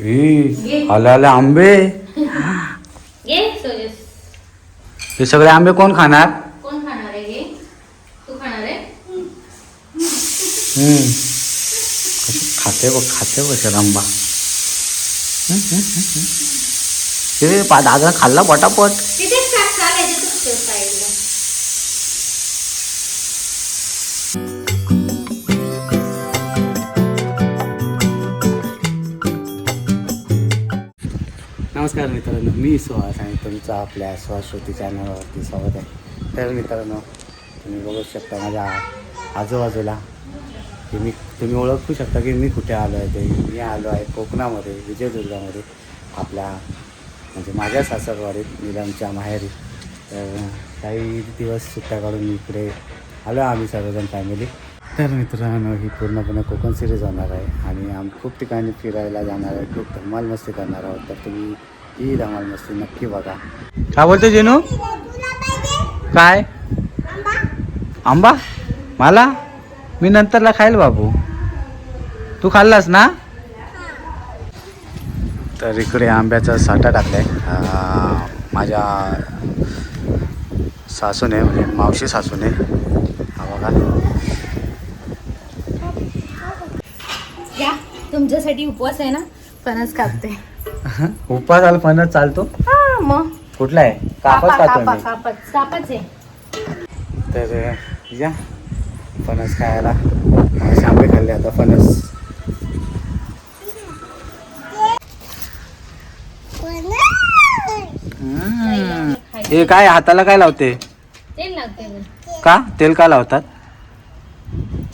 ए, आले आले आंबे? घे सोजस. हे सगळे आंबे कोण खाणार? कोण खाणार आहे तू खाणार आहे? हम्म. कशी खाते बघ खाते बघ सर आंबा हम्म, हम्म, हम्म, हम्म. हे पा दादा खाल्ला पटापट. नमस्कार मित्रांनो मी सुहास आणि तुमचा आपल्या सुहास चॅनलवरती स्वागत आहे. तर मित्रांनो तुम्ही बघू शकता माझ्या आजूबाजूला की मी तुम्ही ओळखू शकता की मी कुठे आलो आहे ते मी आलो आहे कोकणामध्ये विजयदुर्गामध्ये आपल्या म्हणजे माझ्या सासरवाडीत निलमच्या माहेरी. तर काही दिवस सुट्ट्या काढून मी इकडे आलो आम्ही सर्वजण फॅमिली तर मित्रांनो ही पूर्णपणे कोकण सिरीज होणार आहे आणि आम्ही खूप ठिकाणी फिरायला जाणार आहे खूप धमाल मस्ती करणार आहोत. तर तुम्ही ही धमाल मस्ती नक्की बघा. काय बोलते जेनू? काय? आंबा? मला? मी नंतरला खाईल बाबू. तू खाल्लास ना? तर इकडे आंब्याचा साठा टाकलाय. माझ्या सासूने म्हणजे मावशी सासूने. हा बघा. या तुमच्यासाठी उपवास आहे ना? फणस कापते उपास आला फणस चालतो. हा मग. कुठला आहे? कापच कापा खातो मी. कापच कापच आहे. तर या. फणस खायला. आंबे खाल्ले आता फणस. हम्म. हे काय हाताला काय लावते? तेल लागते बोल का? तेल का लावतात?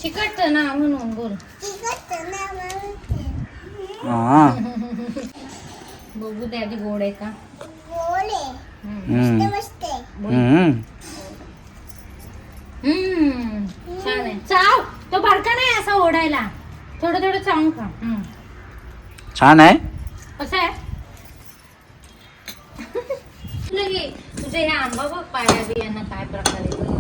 चिकट ना म्हणून बोल. हा. बघू दे आधी गोड आहे का. छान आहे. चाव. तो बारका नाही असा ओढायला. थोडं थोडं चावून खा. हम्म. छान आहे. कसं आहे? हे तुझे हे आंबा बघ पाया बियांना काय प्रकारे गं.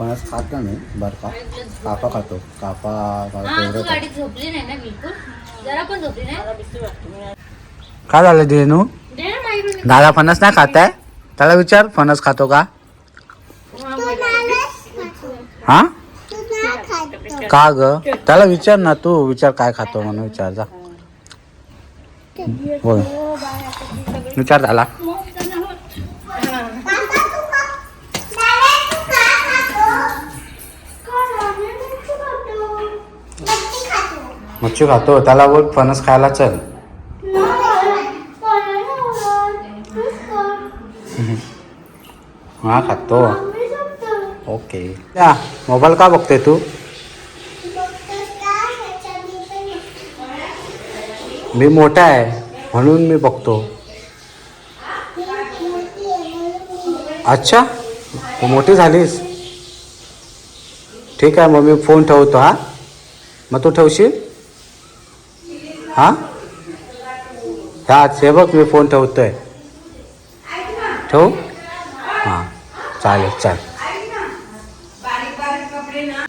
आहे फणस खात नाही बरं का. कापा खातो. कापा हा झोपली नाही ना बिलकुल. जरा पण झोपली नाही? काय झालं देनू. दादा फणस नाही खात आहे त्याला विचार फणस खातो का? हा. हा? का ग? त्याला विचार ना तू विचार काय खातो म्हणून विचार जा. बोल विचार झाला. मच्छी खातो त्याला बोल फणस खायला चल. हा खातो. ओके. या मोबाईल का बघते तू? मी मोठा आहे म्हणून मी बघतो. अच्छा तू मोठी झालीस. ठीक आहे मग मी फोन ठेवतो हा. मग तू ठेवशील? हा? हा हे बघ मी फोन ठेवतोय. ठेवू? हां चालेल चालेल.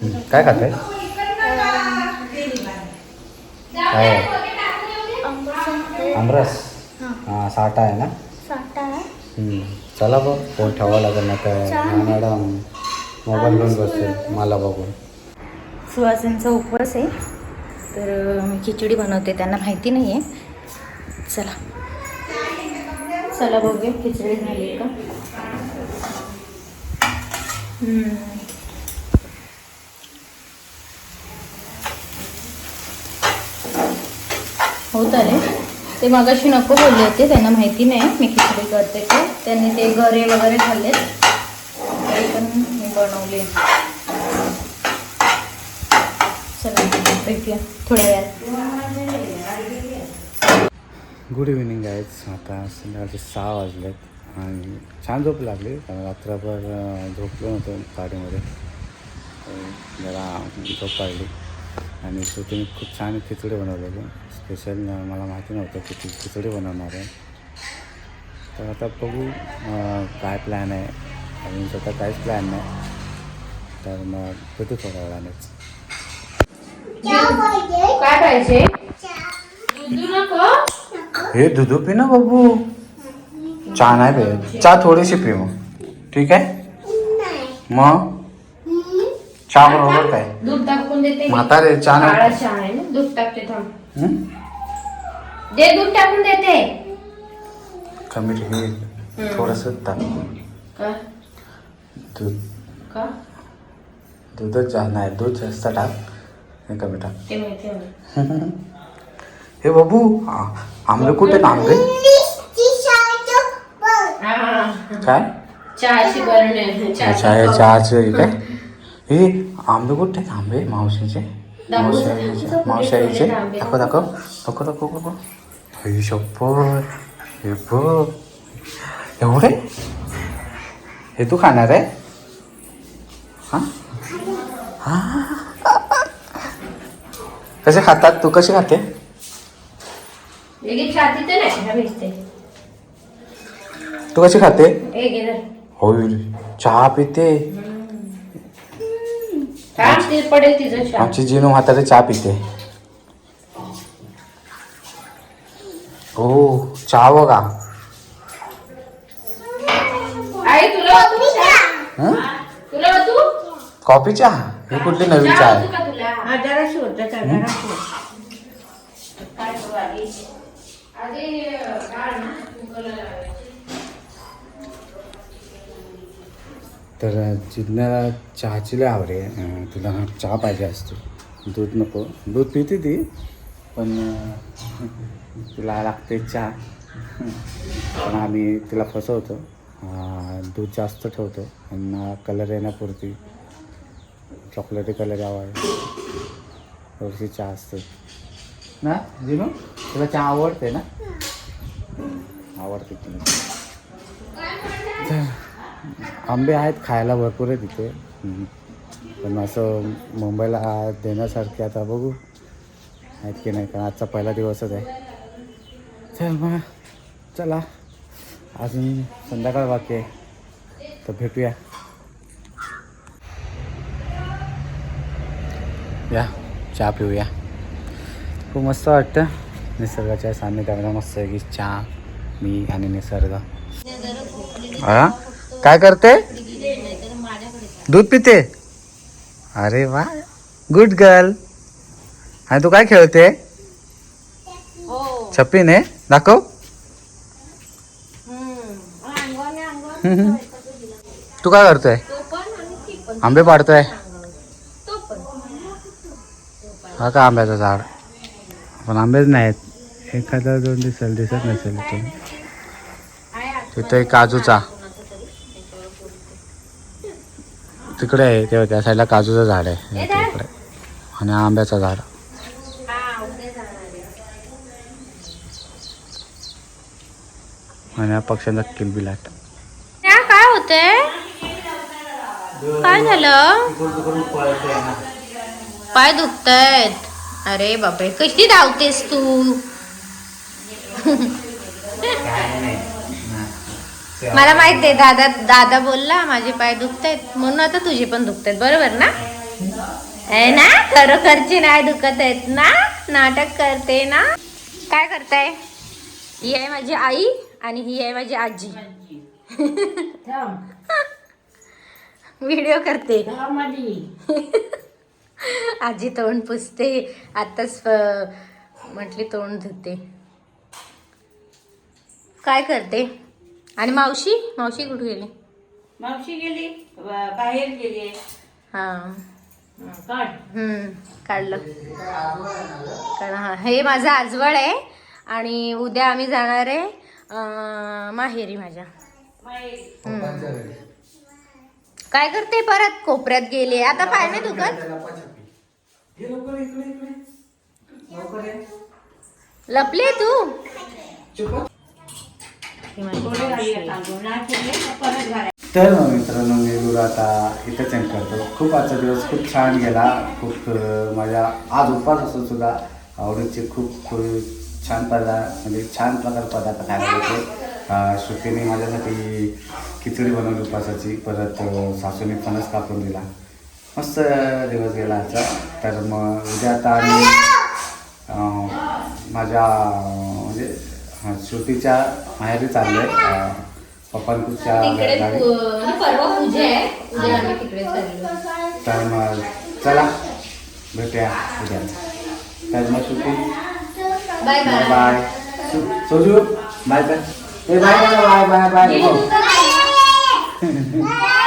हं, काय खाते? काय? आहे? आमरस. हां साठा आहे ना? हं, चला बघ फोन ठेवावा लागेल ना तर मॅडम. मोबाईल घेऊन बसेल मला बघून. सुहासांचा उपवास आहे. तर मी खिचडी बनवते त्यांना माहिती नाही आहे चला. चला बघूया खिचडी झाली का? होत आले. ते मगाशी नको बोलले होते त्यांना माहिती नाही. मी खिचडी करते ते. त्यांनी ते गरे वगैरे खाल्ले तरी पण मी बनवले. थोड्या वेळात. गुड इव्हिनिंग आहेच आता संध्याकाळचे सहा वाजलेत आणि छान झोप लागली. कारण रात्रभर झोपलो नव्हतो गाडीमध्ये. जरा झोप काढली आणि श्रुतीने खूप छान खिचडी बनवलेली. स्पेशल मला माहिती नव्हतं की ती खिचडी बनवणार आहे. तर आता बघू काय प्लॅन आहे. अजून स्वतः काहीच प्लॅन नाही. तर मग भेटू थोड्या वेळानेच. काय पाहिजे. दूध नको. हे दुधू पी ना बाबू. चहा नाही पे चहा थोडीशी पी मग. ठीक आहे? मग? चहा बरोबर काय? दूध टाकून देते. मी. म्हातारे चहा काळा नाही चहा आहे ना दूध टाकते थांब हं? दे दूध टाकून देते. कमी होईल थोडस टाक. का? दूध. का? दूधच जा नाही. दूध जास्त टाक. हे आहे मला. हे बाबू आंबे कुठे आंबे? काय. अच्छा हे. चहाचे काय? हे आंबे कुठे आंबे मावशीचे? दाखव, मावशाईचे. दाखव दाखव. दाखव दाखव. दाखव हे शप्पर हे बघ. एवढे? हे तू खाणार आहे? हा? हा? कसे खातात? तू कशी खाते? तू कशी खाते. होईल चहा पिते? आमची जिनू म्हातारे चहा पिते. हो चहा बघा? हं? कॉफी चहा? ही कुठली नवीन चहा आहे? होतं. तर जिज्ञाला चहाची लय आवड तिला चहा पाहिजे असतो. दूध नको. दूध पिते ती पण तिला लागते चहा. पण आम्ही तिला फसवतो. दूध जास्त ठेवतो. आणि कलर येण्यापुरती. चॉकलेटी कलर यावा थोडीशी चहा असते. ना जिनू? तुला चहा आवडते ना? आवडते तुला आंबे आहेत खायला भरपूर आहे तिथे. पण असं मुंबईला देण्यासारखे आता बघू. आहेत की नाही? कारण आजचा पहिला दिवसच आहे. चल मग चला. अजून संध्याकाळ बाकी आहे. तर भेटूया. या चहा पिऊया. खूप मस्त वाटतं. निसर्गाच्या सान्निध्यामध्ये मस्त आहे की चहा मी आणि निसर्ग. हा काय करते? दूध पिते? अरे वा गुड गर्ल आणि तू काय खेळते? छप्पीने दाखव. हम्म. तू काय करतोय? आंबे पाडतोय. हा का आंब्याचं झाड? पण आंबेच नाहीत. एखादा दोन दिसेल दिसत नसेल तिथे एक काजूचा. तिकडे आहे तेव्हा त्या साईडला काजूचं झाड आहे. तिकडे आणि आंब्याचं झाड. आणि हा पक्ष्यांचा किलबिलाट काय होतंय? काय झालं? पाय दुखतायत. अरे बापरे कशी धावतेस तू? मला माहीत आहे दादा दादा बोलला माझे पाय दुखतायत. म्हणून आता तुझे पण दुखतायत बरोबर ना? आहे ना? खरोखरची नाही दुखत आहेत ना? नाटक करते ना? काय करताय? ही आहे माझी आई आणि ही आहे माझी आजी. व्हिडिओ करते. आजी तोंड पुसते आताच म्हटली तोंड धुते. काय करते? आणि मावशी? मावशी कुठे गेली? मावशी गेली बाहेर गेली. हा. काढलं. कारण हा. हे माझं आजवळ आहे. आणि उद्या आम्ही जाणार आहे माहेरी माझ्या. काय करते परत? कोपऱ्यात गेले आता पाय नाही दुखत? लपले तू? ही. तर मग मित्रांनो मी गुरु आता इथंच एंड करतो. खूप आजचा दिवस खूप छान गेला. खूप माझ्या आज उपवास असून सुद्धा आवडीचे खूप छान पदार्थ म्हणजे छान प्रकार पदार्थ खायला अं, श्रुतीने माझ्यासाठी खिचडी बनवली उपवासाची. परत सासूने फणस कापून दिला. मस्त दिवस गेला आजचा. तर मग उद्या आता आम्ही माझ्या म्हणजे श्रुतीच्या माहेरी चाललोय. अं, पप्पांकुच्या गावी आहे. चाललो तर मग चला भेटूया उद्या. तर मग Shruti. Bye bye. सोजू bye bye. Bye bye bye bye bye.